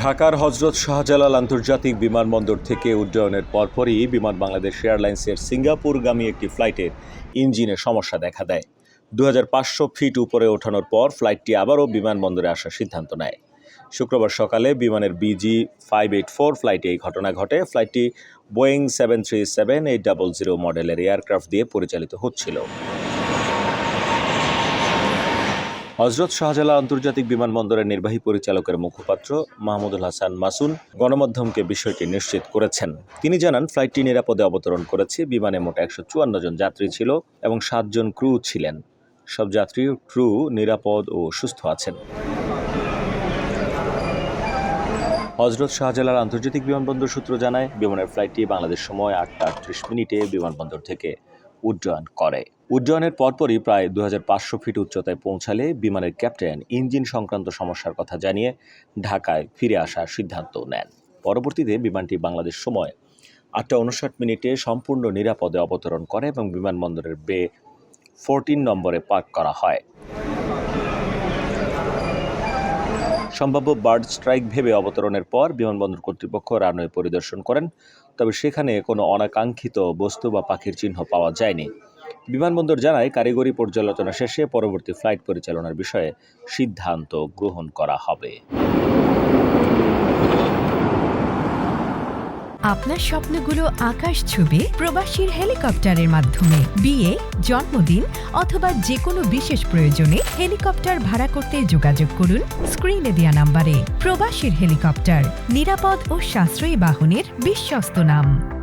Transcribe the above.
ঢাকার হজরত শাহজালাল আন্তর্জাতিক বিমানবন্দর থেকে উড্ডয়নের পরপরই বিমান বাংলাদেশ এয়ারলাইন্সের সিঙ্গাপুরগামী একটি ফ্লাইটের ইঞ্জিনে সমস্যা দেখা দেয়। দু হাজার পাঁচশো ফিট উপরে ওঠানোর পর ফ্লাইটটি আবারও বিমানবন্দরে আসার সিদ্ধান্ত নেয়। শুক্রবার সকালে বিমানের বিজি ফাইভ এইট ফোর ফ্লাইটে এই ঘটনা ঘটে। ফ্লাইটটি Boeing seven three seven eight double zero মডেলের এয়ারক্রাফট দিয়ে পরিচালিত হচ্ছিল। হজরত শাহজালা আন্তর্জাতিক বিমানবন্দরের নির্বাহী পরিচালকের মুখপাত্র মাহমুদুল হাসান মাসুন গণমাধ্যমকে বিষয়টি নিশ্চিত করেছেন। তিনি জানান, ফ্লাইটটি নিরাপদে অবতরণ করেছে। বিমানে মোট একশো চুয়ান্ন জন যাত্রী ছিল এবং সাতজন ক্রু ছিলেন। সব যাত্রী ক্রু নিরাপদ ও সুস্থ আছেন। হজরত শাহজালাল আন্তর্জাতিক বিমানবন্দর সূত্র জানায়, বিমানের ফ্লাইটটি বাংলাদেশ সময় আটটা আটত্রিশ মিনিটে বিমানবন্দর থেকে উড্ডয়ন করে। উড্ডয়নের পরপরই প্রায় দু হাজার পাঁচশো ফিট উচ্চতায় পৌঁছালে বিমানের ক্যাপ্টেন ইঞ্জিন সংক্রান্ত সমস্যার কথা জানিয়ে ঢাকায় ফিরে আসার সিদ্ধান্ত নেন। পরবর্তীতে বিমানটি বাংলাদেশ সময় আটটা উনষাট মিনিটে সম্পূর্ণ নিরাপদে অবতরণ করে এবং বিমানবন্দরের বে ফোরটিন নম্বরে পার্ক করা হয়। সম্ভাব্য বার্ড স্ট্রাইক ভেবে অবতরণের পর বিমানবন্দর কর্তৃপক্ষ রানওয়ে পরিদর্শন করেন, তবে সেখানে কোনো অনাকাঙ্ক্ষিত বস্তু বা পাখির চিহ্ন পাওয়া যায়নি। বিমানবন্দর জানায়, কারিগরি পর্যালোচনা শেষে পরবর্তী ফ্লাইট পরিচালনার বিষয়ে সিদ্ধান্ত গ্রহণ করা হবে। আপনার স্বপ্নগুলো আকাশ ছুবে প্রবাসীর হেলিকপ্টারের মাধ্যমে। বিয়ে, জন্মদিন অথবা যে কোনো বিশেষ প্রয়োজনে হেলিকপ্টার ভাড়া করতে যোগাযোগ করুন স্ক্রিনে দেওয়া নাম্বারে। প্রবাসীর হেলিকপ্টার, নিরাপদ ও সাশ্রয়ী বাহনের বিশ্বস্ত নাম।